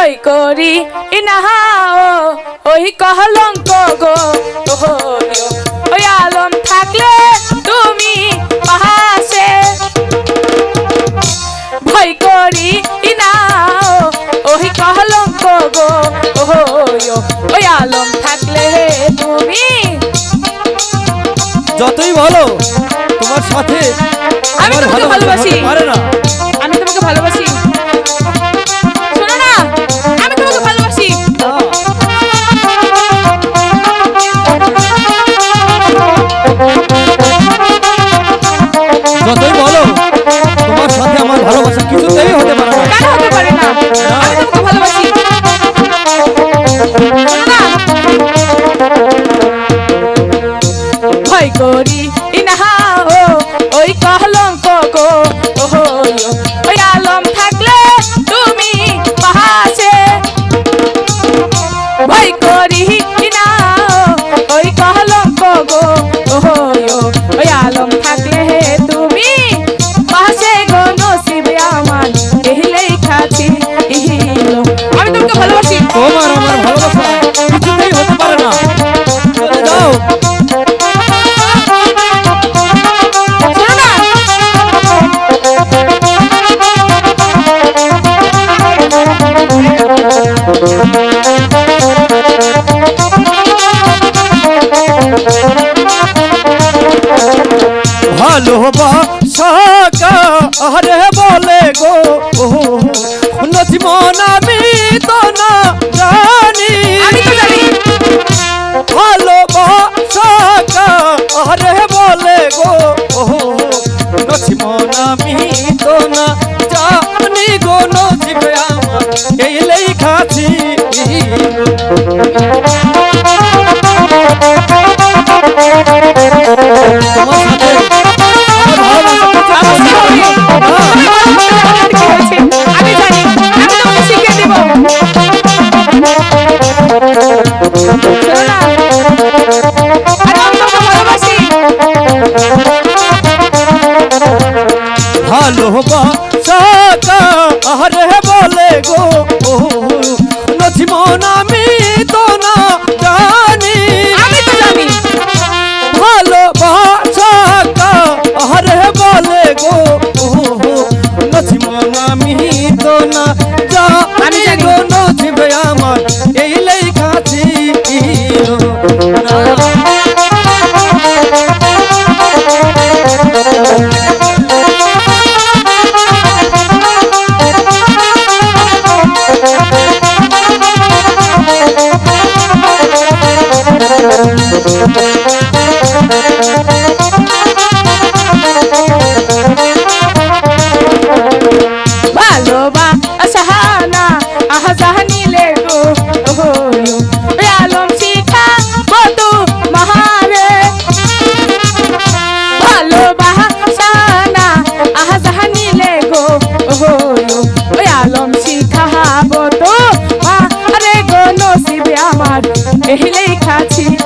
ভয় করি। ইনাহাও ওই কহলঙ্ক গো। ওই আলম থাকলে তুমি পাহাসে ভয় করি ইনাও ওই কহলঙ্ক গো। ওই আলম থাকলে তুমি যতই ভালো তোমার সাথে আমি তোমাকে ভালোবাসি। পারে না। হব Thank you. ভালোবাসা না আহা যাহা নিলে গো গো ওই আলম শিখাবো তো, আরে গো নসিবে আমার, এই লেখা ছিল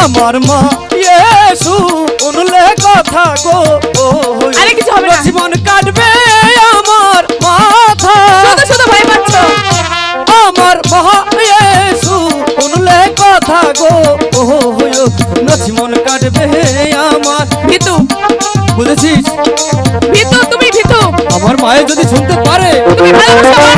আমার মা ইয়েসু শুনলে কথা গো আরে কিছু হবে না। জীবন কাটবে আমার মাথা। শুধু শুধু ভয় পাচ্ছ। আমার মহা ইয়েসু শুনলে কথা গো ও জীবন কাটবে আমার। কিন্তু বুঝেছিস? ভিতু তুমি ভিতু। আমার মায়ের যদি শুনতে পারে তুমি ভালোবাসো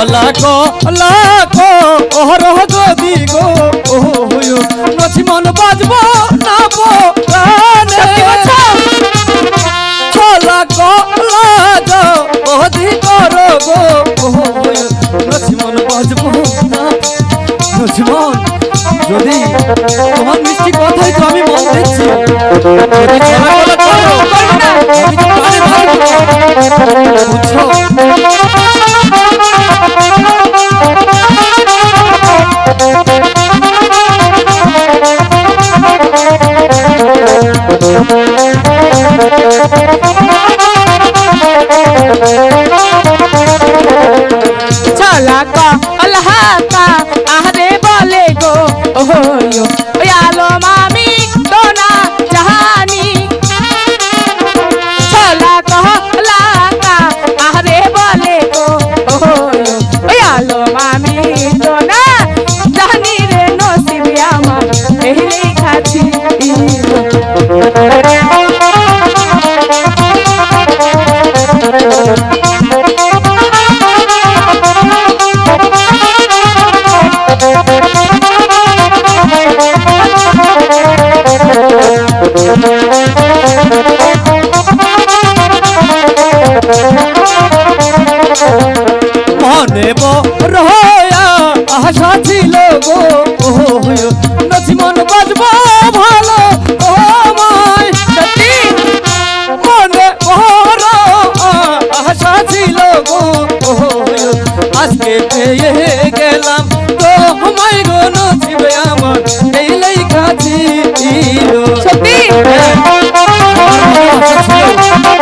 ভোলা গোলা oh.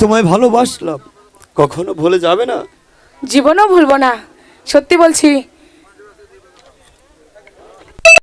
তোমায় ভালোবাসলাম। কখনো ভুলে যাবে না? জীবনও ভুলবো না। সত্যি বলছি